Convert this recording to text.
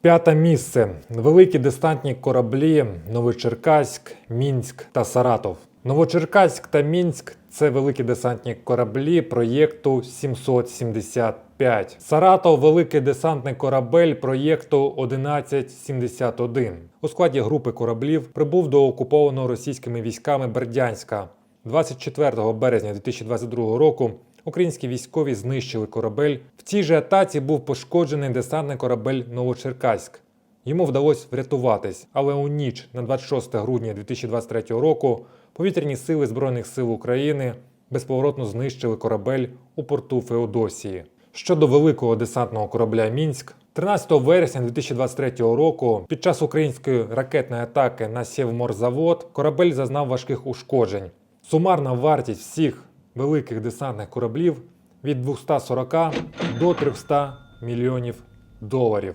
П'яте місце. Великі десантні кораблі Новочеркаськ, Мінськ та Саратов. Новочеркаськ та Мінськ це великі десантні кораблі проєкту 775. Саратов великий десантний корабель проєкту 1171. У складі групи кораблів прибув до окупованого російськими військами Бердянська. 24 березня 2022 року українські військові знищили корабель. В цій же атаці був пошкоджений десантний корабель Новочеркаськ. Йому вдалося врятуватись, але у ніч на 26 грудня 2023 року повітряні сили Збройних сил України безповоротно знищили корабель у порту Феодосії. Щодо великого десантного корабля Мінськ, 13 вересня 2023 року під час української ракетної атаки на Сєвморзавод корабель зазнав важких ушкоджень. Сумарна вартість всіх великих десантних кораблів від 240 до 300 мільйонів доларів.